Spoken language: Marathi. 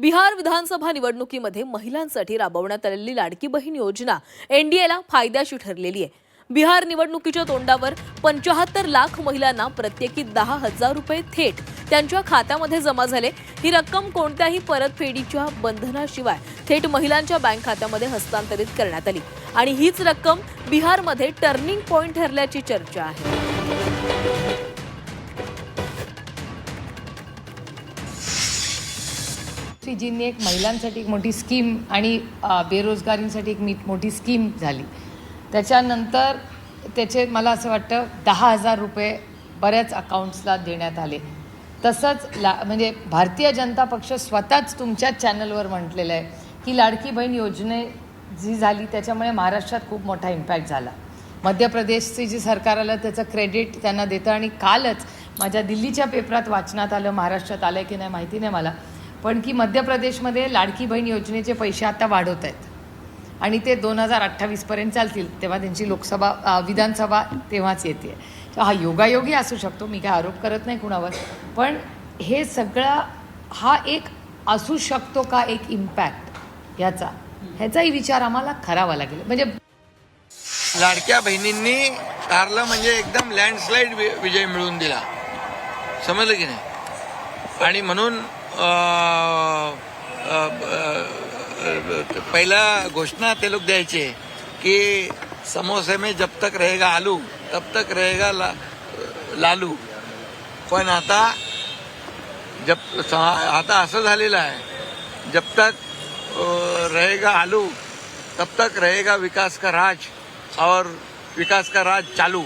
बिहार विधानसभा निवडणुकीमध्ये महिलांसाठी राबवण्यात आलेली लाडकी बहीण योजना एनडीएला फायद्याशी ठरलेली आहे. बिहार निवडणुकीच्या तोंडावर पंचाहत्तर लाख महिलांना प्रत्येकी दहा हजार रुपये थेट त्यांच्या खात्यामध्ये जमा झाले. ही रक्कम कोणत्याही परतफेडीच्या बंधनाशिवाय थेट महिलांच्या बँक खात्यामध्ये हस्तांतरित करण्यात आली आणि हीच रक्कम बिहारमध्ये टर्निंग पॉइंट ठरल्याची चर्चा आहे. श्रीजींनी एक महिलांसाठी एक मोठी स्कीम आणि बेरोजगारींसाठी एक मी मोठी स्कीम झाली. त्याच्यानंतर त्याचे मला असं वाटतं दहा हजार रुपये बऱ्याच अकाउंट्सला देण्यात आले. तसंच ला म्हणजे भारतीय जनता पक्ष स्वतःच तुमच्याच चॅनलवर म्हटलेलं आहे की लाडकी बहीण योजने जी झाली त्याच्यामुळे महाराष्ट्रात खूप मोठा इम्पॅक्ट झाला. मध्य प्रदेशचे जे सरकार आलं त्याचं क्रेडिट त्यांना देतं आणि कालच माझ्या दिल्लीच्या पेपरात वाचनात आलं महाराष्ट्रात आलं की नाही माहिती नाही मला. पण की मध्य प्रदेशमध्ये लाडकी बहीण योजनेचे पैसे आता वाढवत आहेत. आणि ते दोन हजार अठ्ठावीसपर्यंत चालतील तेव्हा त्यांची लोकसभा विधानसभा तेव्हाच येते. हा योगायोगी असू शकतो मी काय आरोप करत नाही कुणावर पण हे सगळा हा एक असू शकतो का एक इम्पॅक्ट ह्याचा ह्याचाही विचार आम्हाला करावा लागेल. म्हणजे लाडक्या बहिणींनी कारला म्हणजे एकदम लँडस्लाईड विजय मिळवून दिला. समजलं की नाही? आणि म्हणून पहिला घोषणा ते लोक द्यायचे की समोसे में जब तक रहेगा आलू तब तक रहेगा ला, लालू. पण आता जब आता असं झालेलं आहे. जब तक रहेगा आलू तब तक रहेगा विकास का राज और विकास का राज चालू.